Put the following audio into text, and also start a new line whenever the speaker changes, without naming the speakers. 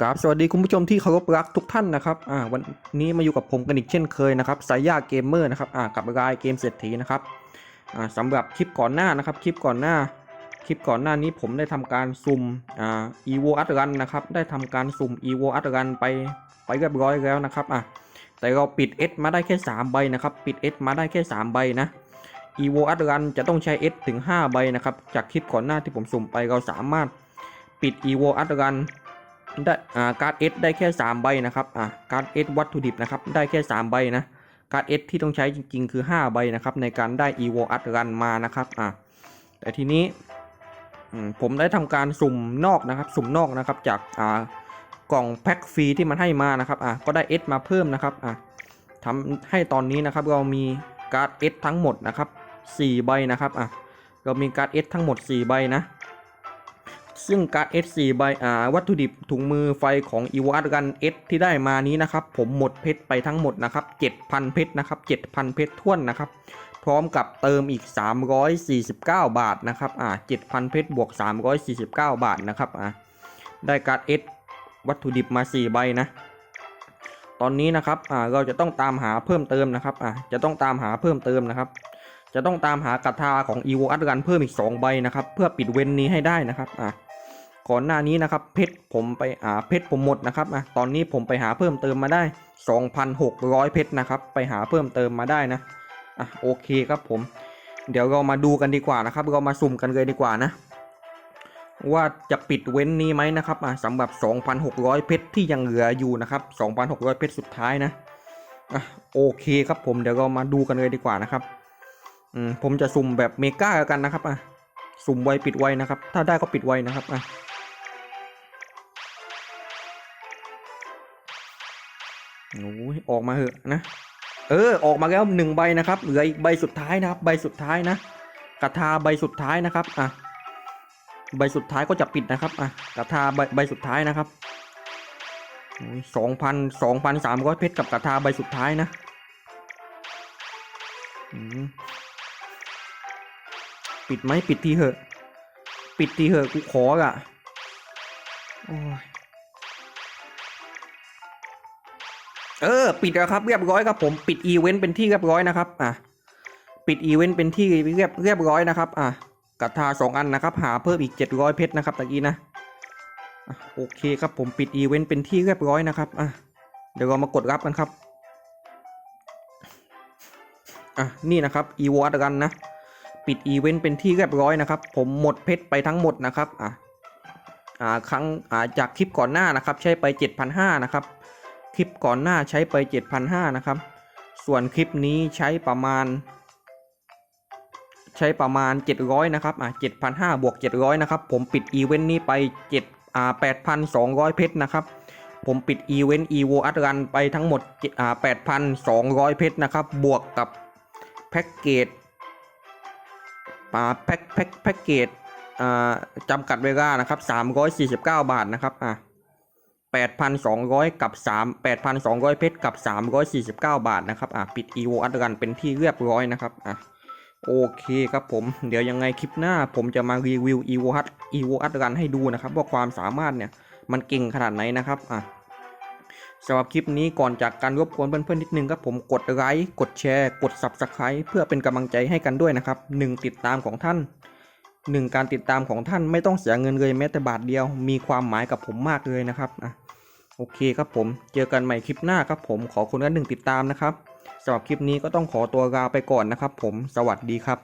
กราบสวัสดีคุณผู้ชมที่เคารพรักทุกท่านนะครับอ่าวันนี้มาอยู่กับผมกันอีกเช่นเคยนะครับสายยาเกมเมอร์นะครับอ่ากับรายเกมเศรษฐีนะครับอ่าสำหรับคลิปก่อนหน้านะครับ คลิปก่อนหน้า คลิปก่อนหน้านี้ผมได้ทำการสุ่มอ่าอีโวอัตรันนะครับได้ทำการสุ่มอีโวอัตรันไปไปเรียบร้อยแล้วนะครับอะแต่เราปิด S มาได้แค่ 3 ใบนะครับปิด S มาได้แค่ 3 ใบนะอีโวอัตรันจะต้องใช้ S ถึง 5 ใบนะครับจากคลิปก่อนหน้าที่ผมสุ่มไปเราสามารถปิดอีโวอัตรัน ได้อ่าการ์ดเอสได้แค่ 3 ใบนะครับอ่าการ์ดเอสวัตถุดิบนะครับได้แค่ 3 ใบนะการ์ดเอสที่ต้องใช้จริงๆ คือ 5 ใบนะครับในการได้อีโวอัตรันมานะครับอ่าแต่ทีนี้ผมได้ทำการสุ่มนอกนะครับสุ่มนอกนะครับจากอ่ากล่องแพ็คฟรีที่มันให้มานะครับอ่าก็ได้เอสมาเพิ่มนะครับอ่าทำให้ตอนนี้นะครับเรามีการ์ดเอสทั้งหมดนะครับ4ใบนะครับอ่าเรามีการ์ดเอสทั้งหมด 4 ใบนะ ซึ่งการ์ด S4 ใบอ่าวัตถุดิบถุงมือไฟของ e v o กัน S ที่ได้มานี้นะครับ ผมหมดเพชรไปทั้งหมดนะครับ 7,000 เพชรนะครับ 7,000 เพชรท้วนนะครับ พร้อมกับเติมอีก 349 บาทนะครับอ่า7,000 เพชรบวก 349 บาทนะครับอ่าได้การ์ด S วัตถุดิบมา 4 ใบนะ ตอนนี้นะครับอ่าเราจะต้องตามหาเพิ่มเติมนะครับอ่าจะต้องตามหาเพิ่มเติมนะครับจะต้องตามหากระทาของ e v o อัตกันเพิ่มอีก 2 ใบนะครับ เพื่อปิดเว้นนี้ให้ได้นะครับอ่า ก่อนหน้านี้นะครับเพชรผมไปอ่าเพชรผมหมดนะครับอะตอนนี้ผมไปหาเพิ่มเติมมาได้ 2,600 เพชรนะครับไปหาเพิ่มเติมมาได้นะอะโอเคครับผม เดี๋ยวเรามาดูกันดีกว่านะครับ เรามาสุ่มกันเลยดีกว่านะ ว่าจะปิดเว้นนี้ไหมนะครับอะสำหรับ 2,600 เพชรที่ยังเหลืออยู่นะครับ 2,600 เพชรสุดท้ายนะอะโอเคครับผมเดี๋ยวเรามาดูกันเลยดีกว่านะครับอืมผมจะสุ่มแบบเมกากันนะครับอะสุ่มไวปิดไวนะครับ ถ้าได้ก็ปิดไวนะครับอะ โอ้ยออกมาเหอะนะ เออ ออกมาแล้วหนึ่งใบนะครับ เหลืออีกใบสุดท้ายนะครับ ใบสุดท้ายนะกระทาใบสุดท้ายนะครับ อะ ใบสุดท้ายก็จะปิดนะครับ อะกระทาใบใบสุดท้ายนะครับสองพันสองพันสามร้อยเพชรกับกระทาใบสุดท้ายนะปิดไหมปิดทีเหอะ ปิดทีเหอะกูขออะโอ้ย เออ ปิดแล้วครับ เรียบร้อยครับผมปิดอีเวนต์เป็นที่เรียบร้อยนะครับ อะ ปิดอีเวนต์เป็นที่เรียบเรียบร้อยนะครับ อะกระทาสองอันนะครับ หาเพิ่มอีกเจ็ดร้อยเพชรนะครับตะกี้นะโอเคครับผมปิดอีเวนต์เป็นที่เรียบร้อยนะครับ อะ เดี๋ยวเรามากดรับกันครับ อะ นี่นะครับอีวอร์ดกันนะ ปิดอีเวนต์เป็นที่เรียบร้อยนะครับ ผมหมดเพชรไปทั้งหมดนะครับ อะ อ่า ครั้ง อ่า จากคลิปก่อนหน้านะครับ ใช้ไปเจ็ดพันห้านะครับ ลิปก่อนหน้าใช้ไป 7,500 นะครับ ส่วนคลิปนี้ใช้ประมาณ ใช้ประมาณ 700 นะครับ อะ7,500 บวก 700 นะครับ ผมปิดอีเวนต์นี้ไป7อ่า8,200 เพชรนะครับ ผมปิดอีเวนต์อีโวอัตรันไปทั้งหมดอ่า8,200 เพชรนะครับ บวกกับแพ็กเกจอ่าแพ็กแพ็กแพ็กเกจอ่าจำกัดเวลานะครับ 349 บาทนะครับ อะ 8,200 กับ 3 8,200 เพชรกับ 349 บาทนะครับ อะ ปิด EVO อัดกันเป็นที่เรียบร้อยนะครับ อะ โอเคครับผม เดี๋ยวยังไงคลิปหน้าผมจะมารีวิว EVO อัด EVO อัดกันให้ดูนะครับ ว่าความสามารถเนี่ย มันเก่งขนาดไหนนะครับ อะสำหรับคลิปนี้ก่อนจากการรบกวนเพื่อนๆนิดนึงครับผมกดไลค์ กดแชร์ กด Subscribe เพื่อเป็นกำลังใจให้กันด้วยนะครับหนึ่งติดตามของท่าน หนึ่งการติดตามของท่านไม่ต้องเสียเงินเลยแม้แต่บาทเดียว มีความหมายกับผมมากเลยนะครับอะโอเคครับผม เจอกันใหม่คลิปหน้าครับผมขอคนละหนึ่งติดตามนะครับสำหรับคลิปนี้ก็ต้องขอตัวลาไปก่อนนะครับผมสวัสดีครับ